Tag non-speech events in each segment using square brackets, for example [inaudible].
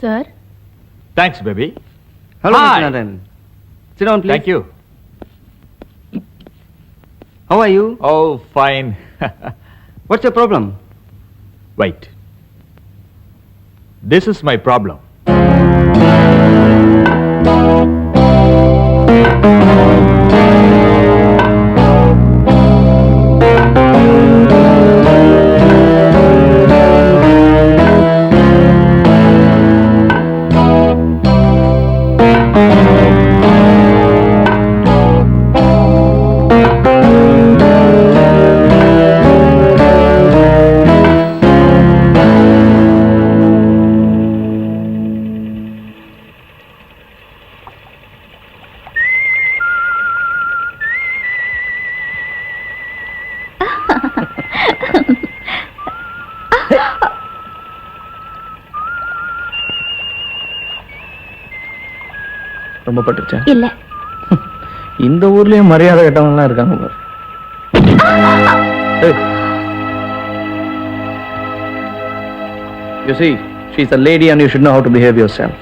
Sir? Thanks, baby. Hello, Mr. Naren. Sit down, please. Thank you. How are you? Oh, fine. [laughs] What's your problem? Wait. This is my problem. கோபப்பட்டுச்சேன் இல்ல இந்த ஊர்லயும் மரியாதை கெட்டவங்கலாம் இருக்காங்க பாரு You see, she's a lady and you should know how to behave yourself.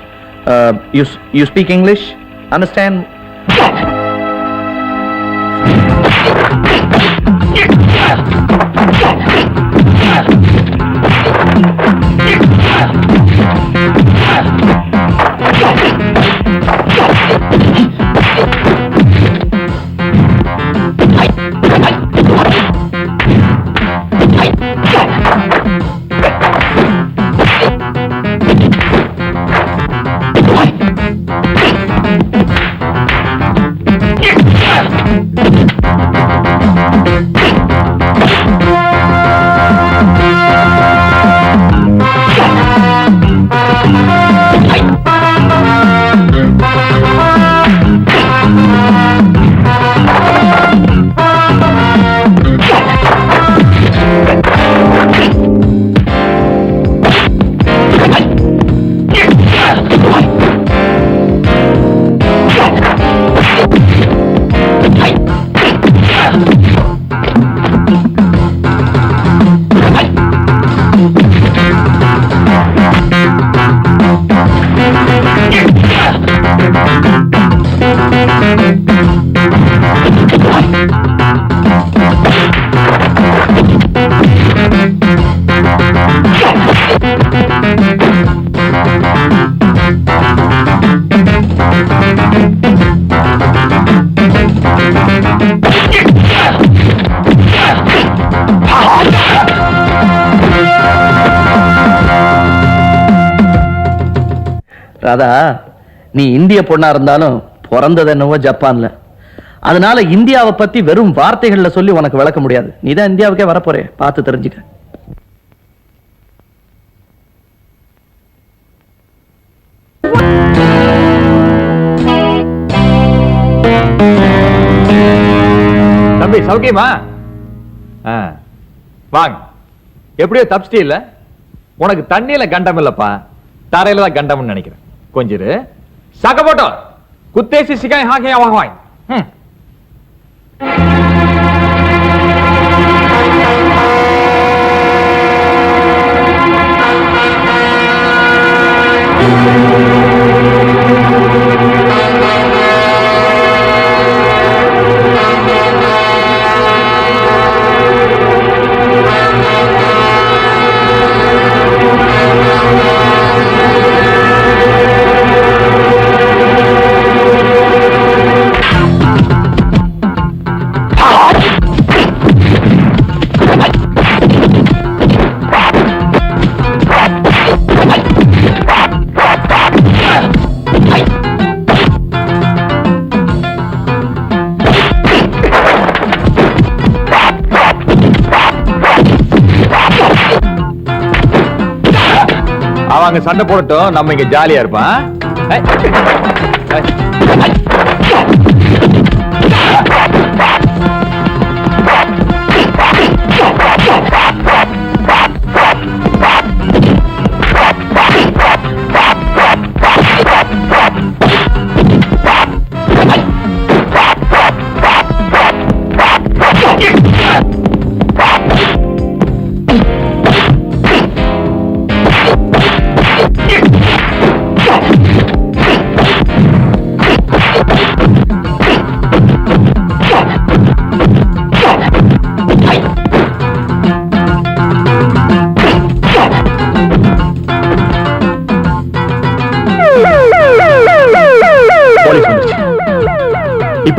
Uh, you, you speak English? Understand? Radha நீ இந்திய பொண்ணா இருந்தாலும் பிறந்தது என்னவோ ஜப்பான்ல அதனால இந்தியாவை பத்தி வெறும் வார்த்தைகள்ல சொல்லி உனக்கு விளக்க முடியாது நீ தான் இந்தியாவுக்கே வரப்போறே பார்த்து தெரிஞ்சுக்க தம்பி சௌக்கியமா வாங்க எப்படியோ தப்பிச்சிட்டே இல்ல உனக்கு தண்ணியில கண்டம் இல்லப்பா தரையில தான் கண்டம்னு நினைக்கிறேன் ಕೊಂಜಿರೆ ಸಾಕಬೋಟ ಕುತ್ತೇಸಿ ಸಿಗಾಯಿ ಹಾಗೆ ಯಾವ ಹಾಯ್ ಹ್ಮ್ சண்டை போடட்டும் நம்ம இங்க ஜாலியா இருப்பான்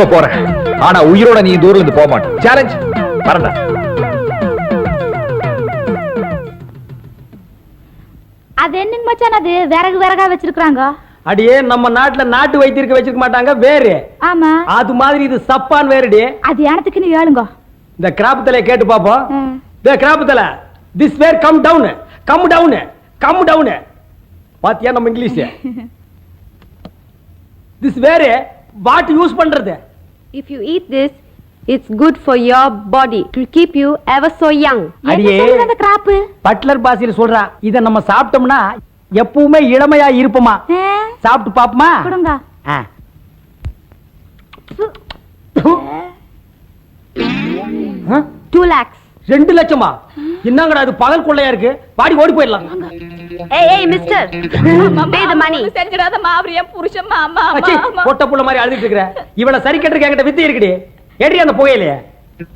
இப்ப போறேன் ஆனா உயிரோட நீ தூரம் இருந்து போக மாட்டேன் சேலஞ்ச் அது மச்சான் அது விறகு விறகா வச்சிருக்காங்க அடியே நம்ம நாட்டுல நாட்டு வச்சிருக்க மாட்டாங்க வேறு ஆமா அது மாதிரி இது சப்பான் அது எனத்துக்கு நீ இந்த கிராப் கேட்டு பாப்போம் இந்த this where come down come down come down பாத்தியா நம்ம இங்கிலீஷ் திஸ் வேறு வாட் யூஸ் பண்றது if you eat this it's good for your body to keep you ever so young அடியே அந்த கிராப் பட்லர் பாசில சொல்றா இத நம்ம சாப்பிட்டோம்னா எப்பவுமே இளமையா இருப்போமா சாப்பிட்டு பாப்போமா கொடுங்க டூ லேக்ஸ் ரெண்டு லட்சமா என்னங்கடா அது பகல் கொள்ளையா இருக்கு பாடி ஓடி போயிடலாம் ஏய் ஏய் மிஸ்டர் பே தி மணி செஞ்சிராத புருஷன் மாமா மாமா பொட்ட புள்ள மாதிரி அழுதிட்டு இருக்கற இவள சரி கட்டுறதுக்கு என்கிட்ட வித்து இருக்குடி ஏடி அந்த புகையிலே This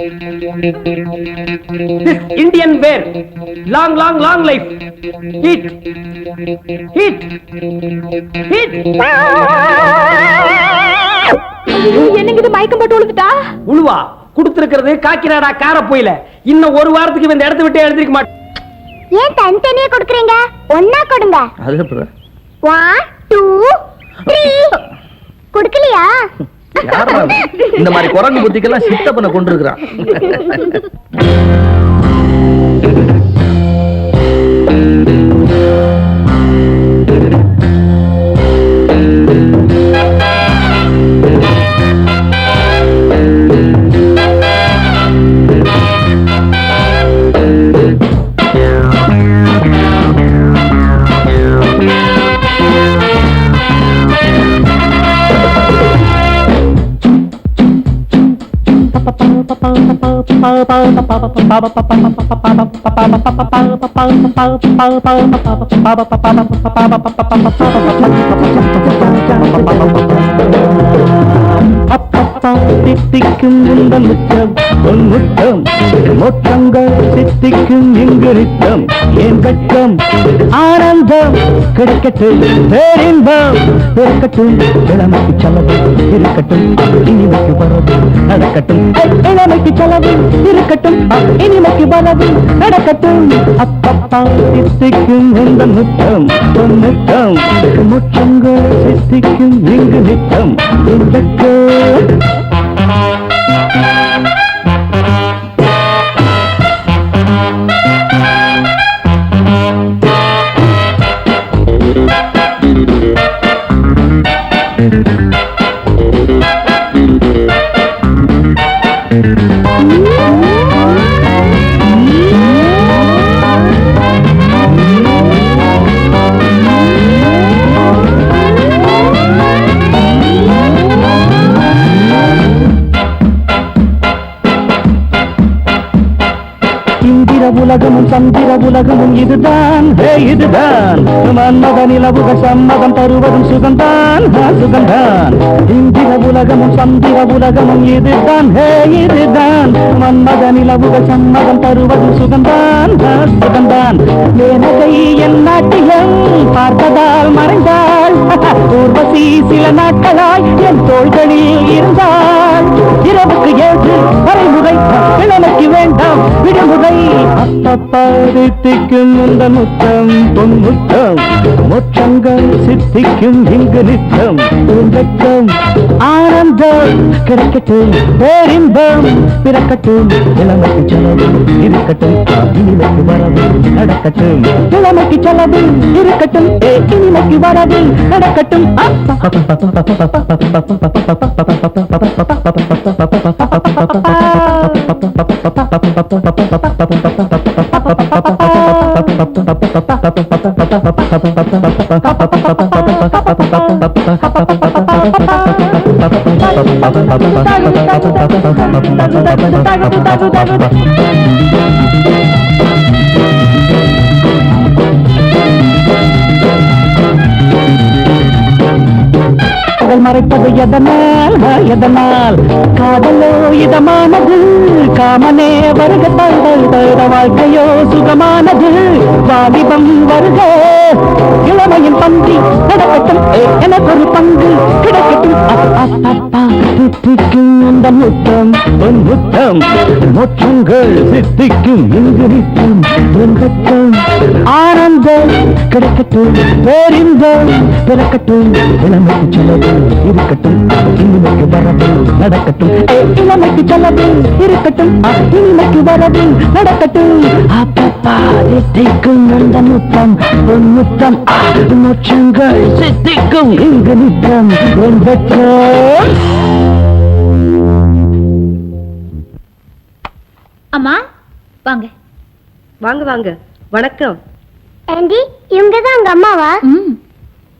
Indian long long, long, long என்னங்க இது மயக்கம் போட்டு உழுதுட்டா உழுவா குடுத்திருக்கிறது காக்கிராடா கார போயில இன்னும் ஒரு வாரத்துக்கு இந்த இடத்த விட்டு எழுதிருக்க மாட்டேன் ஏன் தனி தனித்தனியா கொடுக்குறீங்க ஒன்னா கொடுங்க அது அப்புறம் 1 2 3 கொடுக்கலையா இந்த மாதிரி குரங்கு புத்திக்கெல்லாம் சித்தப்பனை கொண்டிருக்கிறான் Thank you. சித்திக்கும் இந்த முத்தம் பொன்முத்தம் மொத்தங்கள் சித்திக்கும் இங்கு நித்தம் என் வெட்கம் ஆனந்தம் கிடைக்கட்டும் பேரின்பம் பிறக்கட்டும் இளமைக்கு செலவு இருக்கட்டும் இனிமைக்கு வரது நடக்கட்டும் இளமைக்கு செலவு இருக்கட்டும் இனிமைக்கு வரவு நடக்கட்டும் அப்பப்பா சித்திக்கும் இந்த முத்தம் பொன்னுத்தம் முற்றங்கள் சித்திக்கும் இங்கு நித்தம் இந்த உலகமும் சந்திர உலகமும் இதுதான் இதுதான் மன்மத நிலவுக சம்மதம் தருவதும் சுகந்தான் சுகந்தான் இந்திர உலகமும் சந்திர உலகமும் இதுதான் ஹே இதுதான் மன்மத நிலவுக சம்மதம் தருவதும் சுகந்தான் சுகந்தான் ஏனகை என் நாட்டியம் பார்த்ததால் மறைந்தாள் [laughs] சில நாட்களாய் என் தோள்களில் இருந்தால் நான் இரவுக்கு ஏற்று வரைமுறை இளமைக்கு வேண்டாம் விடுமுறை அப்பப்பாதித்திக்கும் இந்த முத்தம் பொன்முத்தம் மொச்சங்கள் சித்திக்கும் இங்கு நித்தம் ஆனந்தம் கிடைக்கட்டும் பேரின்பம் பிறக்கட்டும் இளமைக்கு செலவு இருக்கட்டும் இனிமைக்கு வரவு நடக்கட்டும் இளமைக்கு செலவு இருக்கட்டும் இனிமைக்கு வரவு நடக்கட்டும் Thank you. மறைப்பது எதனால் எதனால் காதலோ இதமானது காமனே வருக வாழ்க்கையோ சுகமானது வாலிபம் வருக இளமையின் பன்றி நடக்கட்டும் எனக்கு ஒரு பங்கு கிடைக்கட்டும் அப்பா அப்பா சித்திக்கும் அந்த முத்தம் என் முத்தம் மொத்தங்கள் சித்திக்கும் இங்கு நித்தம் முத்தம் ஆனந்தம் கிடைக்கட்டும் பேரிந்தம் பிறக்கட்டும் இளமைக்கு செல்லது இருக்கட்டும் இனிமைக்கு வரது நடக்கட்டும் இளமைக்கு செல்லது இருக்கட்டும் இனிமைக்கு வரது நடக்கட்டும் அப்பப்பா சித்திக்கும் அந்த முத்தம் என் முத்தம் மொச்சங்கள் சித்திக்கும் இங்கு நித்தம் என் Oh! அம்மா வாங்க வாங்க வாங்க வணக்கம் ஆண்டி இவங்க தான் உங்க அம்மாவா ம்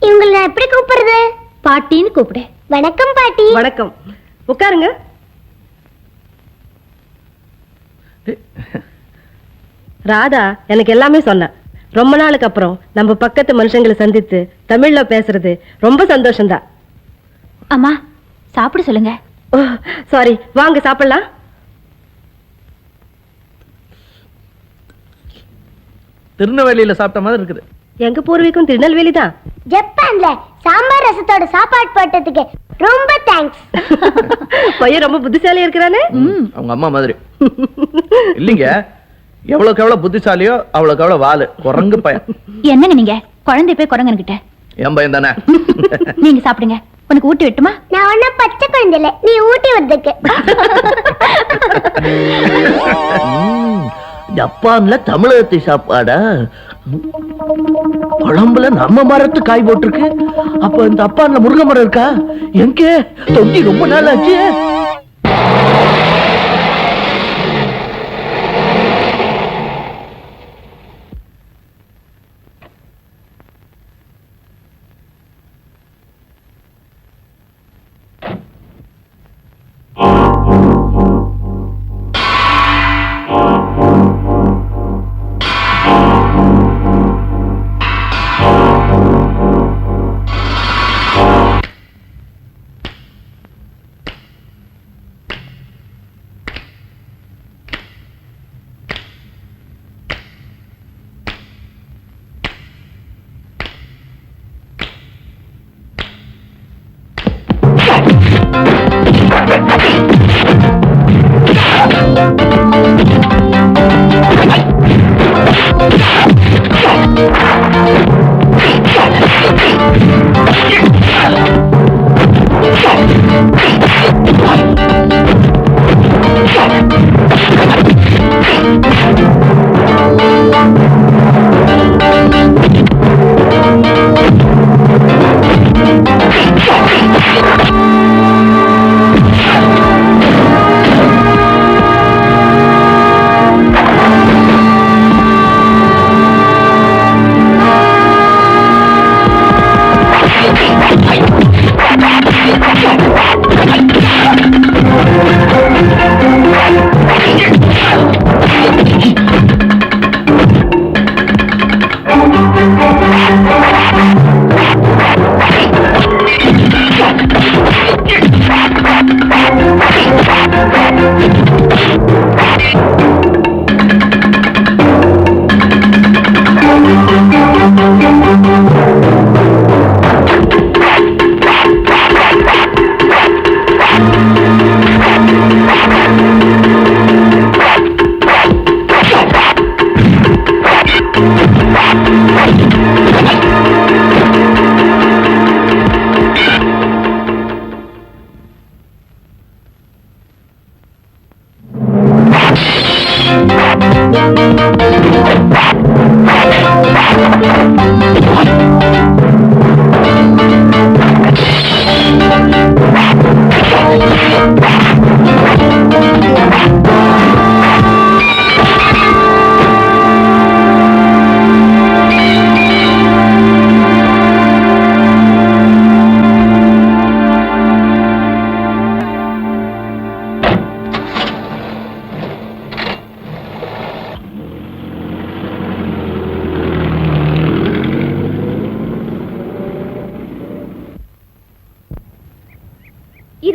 இவங்களை நான் எப்படி கூப்பிடுறது பாட்டின்னு கூப்பிடு வணக்கம் பாட்டி வணக்கம் உட்காருங்க ராதா எனக்கு எல்லாமே சொன்ன ரொம்ப நாளுக்கு அப்புறம் நம்ம பக்கத்து மனுஷங்களை சந்தித்து தமிழ்ல பேசுறது ரொம்ப சந்தோஷம்தான் அம்மா சாப்பிட சொல்லுங்க ஓ சாரி வாங்க சாப்பிடலாம் திருநெல்வேலியில சாப்பிட்ட மாதிரி இருக்குது எங்க பூர்வீகம் திருநெல்வேலி தான் ஜப்பான்ல சாம்பார் ரசத்தோட சாப்பாடு போட்டதுக்கு ரொம்ப தேங்க்ஸ் [laughs] பையன் ரொம்ப புத்திசாலியா இருக்கிறானே அவங்க அம்மா மாதிரி இல்லங்க எவ்வளவுக்கு எவ்வளவு புத்திசாலியோ அவ்வளவுக்கு எவ்வளவு வாலு குரங்கு பையன் என்னங்க நீங்க குழந்தை போய் குரங்கன்கிட்ட என் பையன் தானே [laughs] நீங்க சாப்பிடுங்க உனக்கு ஊட்டி விட்டுமா நான் ஒண்ணு பச்சை குழந்தை நீ ஊட்டி விடுறதுக்கு [laughs] ஜப்பான்ல தமிழகத்தை சாப்பாடா குழம்புல நம்ம மரத்து காய் போட்டிருக்கு அப்ப இந்த அப்பான்ல முருங்கை மரம் இருக்கா எங்கே தொங்கி ரொம்ப நாள் ஆச்சு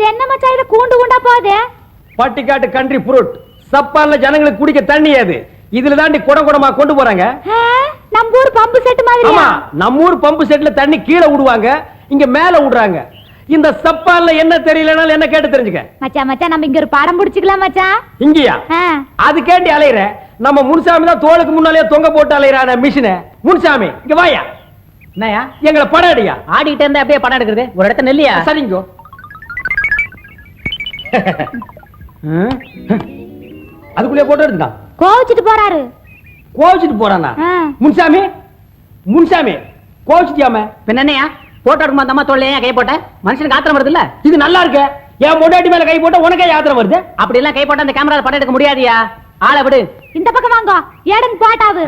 இது என்ன கூண்டு கூண்டா பட்டிக்காட்டு கண்ட்ரி ஜனங்களுக்கு குடிக்க தண்ணி இதுல தாண்டி குடம் குடமா கொண்டு போறாங்க நம்ம ஊர் பம்பு செட் மாதிரி ஆமா நம்ம ஊர் பம்பு செட்ல தண்ணி விடுவாங்க இங்க மேல விடுறாங்க இந்த சப்பால்ல என்ன தெரியலனால என்ன கேட்டு தெரிஞ்சுக்க நம்ம இங்க ஒரு படம் புடிச்சுக்கலாம் இங்கயா அது கேட்டி அலையற நம்ம முன்சாமி தான் தோளுக்கு முன்னாலே தொங்க போட்டு அலையறான மிஷினை முன்சாமி இங்க வாயா எங்களை படம் அடியா ஆடிக்கிட்டே இருந்தா அப்படியே படம் எடுக்கிறது ஒரு இடத்த நெல்லியா சரிங்கோ அதுக்குள்ளே போட்டோ எடுத்துக்கா கோவிச்சிட்டு போறாரு கோவிச்சிட்டு போறானா முன்சாமி முன்சாமி கோவிச்சிட்டியாம பின்னையா போட்டோ எடுக்கும் அந்தம்மா ஏன் கை போட்ட மனுஷனுக்கு ஆத்திரம் வருது இல்ல இது நல்லா இருக்கு என் முன்னாடி மேல கை போட்ட உனக்கே ஆத்திரம் வருது அப்படி எல்லாம் கை போட்ட அந்த கேமரால படம் எடுக்க முடியாதியா ஆளை விடு இந்த பக்கம் வாங்க ஏடன் போட்டாவு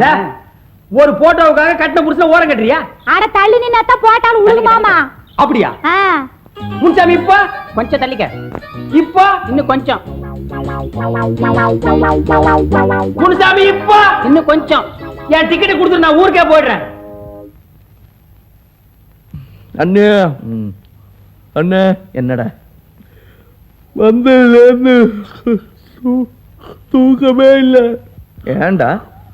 ஒரு போட்டோவுக்காக கட்டின புருஷன் ஓரம் கட்டுறியா அட தள்ளி நின்னா தான் போட்டாலும் உழுகுமாமா அப்படியா முன்சாமி இப்ப கொஞ்சம் தள்ளிக்க இப்ப இன்னும் கொஞ்சம் முன்சாமி இப்போ இன்னும் கொஞ்சம் என் டிக்கெட் கொடுத்து நான் ஊருக்கே போயிடுறேன் அண்ணே அண்ணே என்னடா வந்ததுலேருந்து தூக்கமே இல்லை ஏண்டா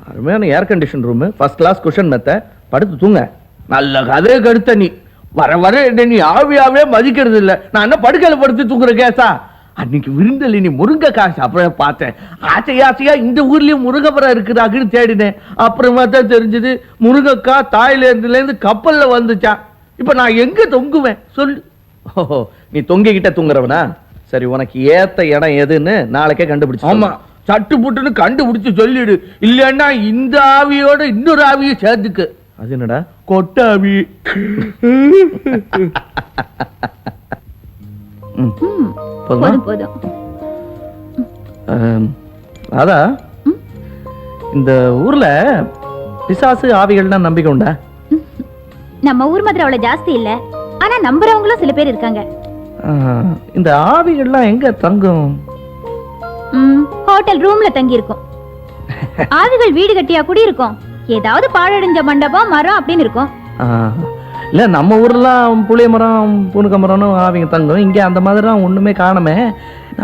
அருமையான air condition room first class cushion மெத்த படுத்து தூங்க நல்ல கதையை கடுத்த நீ வர வர என்ன நீ ஆவியாவே மதிக்கிறது இல்லை நான் என்ன படுக்கையில் படுத்து தூங்குற கேசா அன்னைக்கு விருந்தலி நீ காசு அப்புறம் பார்த்தேன் ஆசை ஆசையா இந்த ஊர்லயும் முருங்கைப்பரம் இருக்குதாக்குன்னு தேடினேன் அப்புறமா தான் தெரிஞ்சது முருங்கைக்காய் தாய்லேருந்துலேருந்து கப்பல்ல வந்துச்சா இப்போ நான் எங்க தொங்குவேன் சொல்லு ஓஹோ நீ தொங்கிக்கிட்ட தூங்குறவனா சரி உனக்கு ஏத்த இடம் எதுன்னு நாளைக்கே கண்டுபிடிச்சு ஆமா சட்டு புட்டுன்னு கண்டுபிடிச்சு சொல்லிடு இல்லைன்னா இந்த ஆவியோட இன்னொரு ஆவியை சேர்த்துக்கு அது என்னடா கொட்டாவி அதான் இந்த ஊர்ல பிசாசு ஆவிகள்னா நம்பிக்கை உண்டா நம்ம ஊர் மாதிரி அவ்வளவு ஜாஸ்தி இல்ல ஆனா நம்புறவங்களும் சில பேர் இருக்காங்க இந்த ஆவிகள்லாம் எங்க தங்கும் ஹோட்டல் ரூம்ல தங்கி இருக்கும் [laughs] ஆவிகள் வீடு கட்டியா குடி இருக்கும் ஏதாவது பாழடைஞ்ச மண்டபம் மரம் அப்படின்னு இருக்கும் இல்ல நம்ம ஊர்லாம் புளிய மரம் புனுக்க மரம்னு ஆவிங்க தங்கும் இங்க அந்த மாதிரிலாம் ஒண்ணுமே காணமே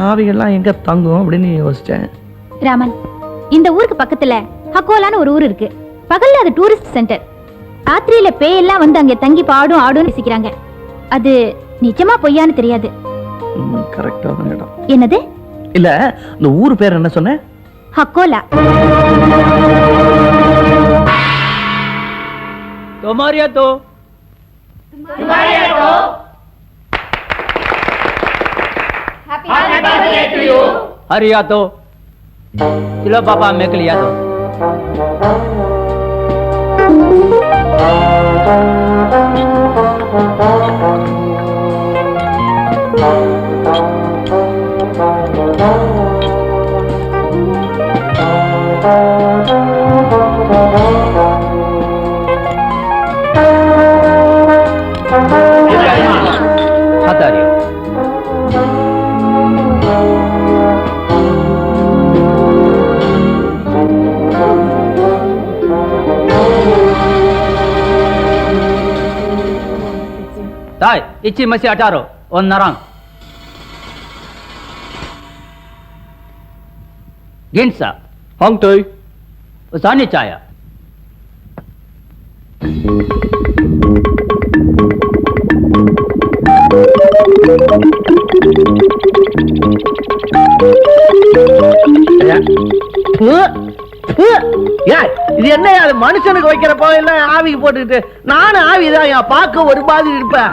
ஆவிகள்லாம் எங்க தங்கும் அப்படின்னு யோசிச்சேன் ராமன் இந்த ஊருக்கு பக்கத்துல ஹக்கோலான்னு ஒரு ஊர் இருக்கு பகல்ல அது டூரிஸ்ட் சென்டர் ராத்திரியில பேயெல்லாம் வந்து அங்கே தங்கி பாடும் ஆடும் நேசிக்கிறாங்க அது நிஜமா பொய்யான்னு தெரியாது என்னது இல்ல இந்த ஊர் பேர் என்ன சொன்ன ஹக்கோலா तुम्हारी तो तुम्हारी तो हैप्पी बर्थडे टू यू या तो चलो पापा मैं के लिया तो Thank you. ఇచ్చి మసి అటారు ఒన్నరం గింట్స హంగ్టోయ్ సాని ఛాయ இது என்ன மனுஷனுக்கு வைக்கிறப்போ இல்ல ஆவிக்கு போட்டுக்கிட்டு நானும் ஆவிதான் பார்க்க ஒரு மாதிரி இருப்பேன்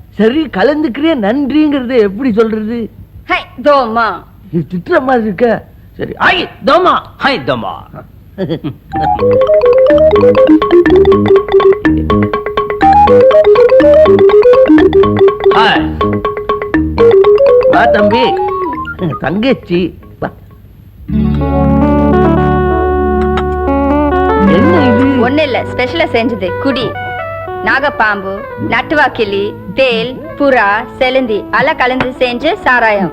சரி கலந்துக்கிறே நன்றிங்கிறது எப்படி சொல்றது ஹை தோமா இது திட்டுற மாதிரி இருக்க சரி ஐ தோமா ஹாய் தோமா ஹாய் வா தம்பி தங்கச்சி வா என்ன இது ஒண்ணு இல்லை ஸ்பெஷலா செஞ்சது குடி நாகப்பாம்பு நட்டுவாக்கிளி தேல் புறா செலுந்தி எல்லாம் கலந்து செஞ்சு சாராயம்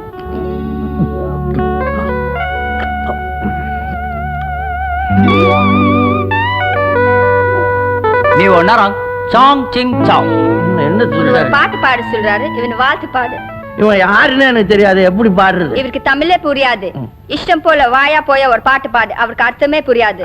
நீ ஒன்னாராம் சாங் சிங் சாங் என்ன சொல்றாரு பாட்டு பாடு சொல்றாரு இவன் வாழ்த்து பாடு இவன் யாருன்னு எனக்கு தெரியாது எப்படி பாடுறது இவருக்கு தமிழே புரியாது இஷ்டம் போல வாயா போய ஒரு பாட்டு பாடு அவருக்கு அர்த்தமே புரியாது